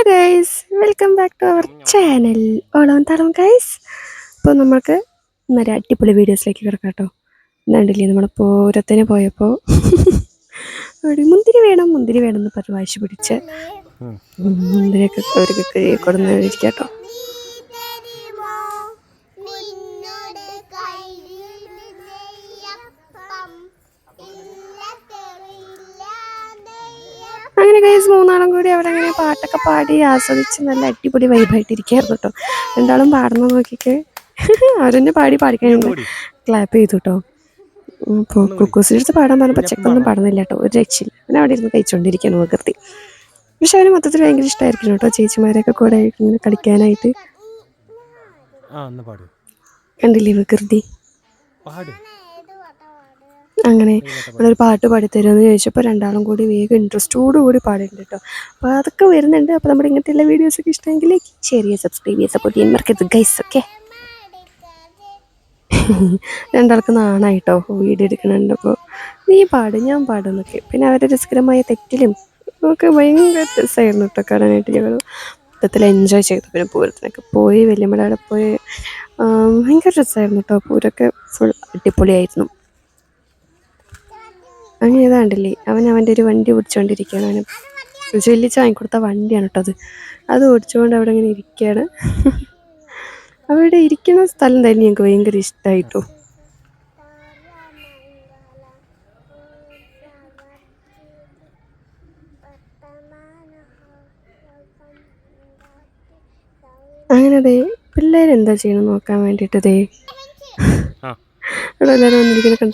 Hello guys welcome back to our channel Olam Thalam guys അപ്പോൾ നമുക്ക് ഇന്നൊരു അടിപൊളി വീഡിയോസിലേക്ക് കിടക്കാം കേട്ടോ. എന്നാണ്ടില്ലേ നമ്മൾ പൂരത്തിന് പോയപ്പോൾ മുന്തിരി വേണം മുന്തിരി വേണം എന്ന് പറഞ്ഞ് വാശി പിടിച്ച്. മുന്തിരിയൊക്കെ അവർക്ക് കൊടുന്നിരിക്കാം കേട്ടോ. അങ്ങനെ ഗൈസ് മൂന്നാളും കൂടി അവിടെ അങ്ങനെ പാട്ടൊക്കെ പാടി ആസ്വദിച്ച് നല്ല അടിപൊളി വൈബായിട്ടിരിക്കായിരുന്നു കേട്ടോ രണ്ടാളും പാടുന്ന നോക്കിയിട്ട് അവരെന്നെ പാടി പാടിക്കാനുണ്ട് ക്ലാപ്പ് ചെയ്തു കേട്ടോ ഇപ്പോൾ കുക്കൂസിന്റെ അടുത്ത് പാടാൻ പറഞ്ഞപ്പോൾ ചെക്കൊന്നും പാടുന്നില്ല കേട്ടോ ഒരു രക്ഷയില്ല. അവൻ അവിടെ ഇരുന്ന് കഴിച്ചുകൊണ്ടിരിക്കുകയാണ് വികൃതി. പക്ഷെ അവന് മൊത്തത്തിൽ ഭയങ്കര ഇഷ്ടമായിരിക്കും കേട്ടോ ചേച്ചിമാരൊക്കെ കൂടെ ഇങ്ങനെ കളിക്കാനായിട്ട്. കണ്ടില്ലേ വികൃതി? പാട്. അങ്ങനെ നമ്മളൊരു പാട്ട് പാടിത്തരുമെന്ന് ചോദിച്ചപ്പോൾ രണ്ടാളും കൂടി വേഗം ഇൻട്രസ്റ്റോടു കൂടി പാടിയിട്ടുണ്ട് കേട്ടോ. അപ്പോൾ അതൊക്കെ വരുന്നുണ്ട്. അപ്പോൾ നമ്മുടെ ഇങ്ങനത്തെ എല്ലാ വീഡിയോസൊക്കെ ഇഷ്ടമെങ്കിൽ ചെറിയ സബ്സ്ക്രൈബ് ചെയ്യുക സപ്പോർട്ട് ചെയ്യാൻ മറക്കരുത് ഗൈസ് ഓക്കെ രണ്ടാൾക്ക് നാണായിട്ടോ വീഡിയോ എടുക്കുന്നുണ്ട് അപ്പോൾ നീ പാട് ഞാൻ പാടുന്നൊക്കെ പിന്നെ അവരുടെ രസകരമായ തെറ്റിലും ഒക്കെ ഭയങ്കര രസമായിരുന്നു കേട്ടോ കാണാനായിട്ട് ഞങ്ങൾ മൊത്തത്തിൽ എൻജോയ് ചെയ്തു. പിന്നെ പൂരത്തിനൊക്കെ പോയി വലിയ അവിടെ പോയി. ഭയങ്കര രസമായിരുന്നു കേട്ടോ. പൂരമൊക്കെ ഫുൾ അടിപൊളിയായിരുന്നു. അങ്ങനെ ഏതാണ്ടില്ലേ അവൻ അവന്റെ ഒരു വണ്ടി ഓടിച്ചുകൊണ്ടിരിക്കുകയാണ് അവന് ചൊല്ലിച്ച് വാങ്ങിക്കൊടുത്ത വണ്ടിയാണ് കേട്ടോ അത്. അത് ഓടിച്ചുകൊണ്ട് അവിടെ ഇങ്ങനെ ഇരിക്കുകയാണ്. അവിടെ ഇരിക്കുന്ന സ്ഥലം തന്നെ ഞങ്ങൾക്ക് ഭയങ്കര ഇഷ്ടമായിട്ടോ അങ്ങനെ ദേ പിള്ളേരെന്താ ചെയ്യണം നോക്കാൻ വേണ്ടിയിട്ട് ദേ. ഇവിടെ എല്ലാവരും വന്നിരിക്കുന്ന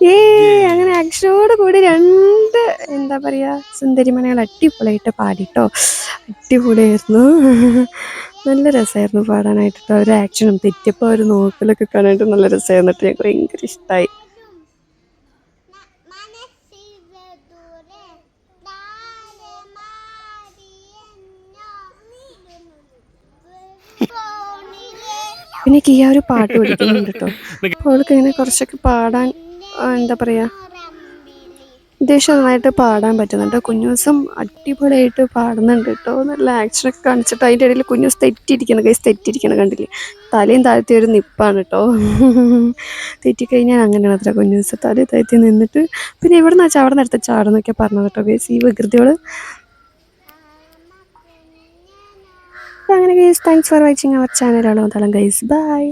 ഏ അങ്ങനെ ആക്ഷനോട് കൂടി രണ്ട് എന്താ പറയാ സുന്ദരിമണികൾ അടിപൊളിയായിട്ട് പാടിട്ടോ. അടിപൊളിയായിരുന്നു. നല്ല രസമായിരുന്നു പാടാനായിട്ട് കേട്ടോ ഒരു ആക്ഷനും തെറ്റിയപ്പോൾ ഒരു നോക്കലൊക്കെ കാണാനായിട്ട് നല്ല രസമായിരുന്നു കേട്ടോ. ഞങ്ങൾക്ക് ഭയങ്കര ഇഷ്ടമായി പിന്നെ കിയ ഒരു പാട്ട് പഠിക്കുന്നുണ്ട് കേട്ടോ. അപ്പോൾ അവൾക്ക് ഇങ്ങനെ കുറച്ചൊക്കെ പാടാൻ എന്താ പറയുക നന്നായിട്ട് പാടാൻ പറ്റുന്നുണ്ട്. കുഞ്ഞൂസം അടിപൊളിയായിട്ട് പാടുന്നുണ്ട് കേട്ടോ. നല്ല ആക്ഷനൊക്കെ കാണിച്ചിട്ട് അതിന്റെ ഇടയിൽ കുഞ്ഞൂസ് തെറ്റിയിരിക്കണം കൈസ് തെറ്റിയിരിക്കണം കണ്ടില്ലേ? തലയും താഴ്ത്തി ഒരു നിപ്പാണ് കേട്ടോ. തെറ്റിക്കഴിഞ്ഞാൽ അങ്ങനെയാണ് അത്ര കുഞ്ഞൂസ് തലയും താഴ്ത്തി നിന്നിട്ട് പിന്നെ ഇവിടെ നിന്ന് വെച്ചാൽ അവിടെ നിന്ന് എടുത്ത് ചാടുന്നൊക്കെ പറഞ്ഞത് കേട്ടോ കേസ് ഈ വികൃതികൾ അങ്ങനെ guys. Thanks for watching our ചാനലാണ് തളം ഗൈസ്. ബൈ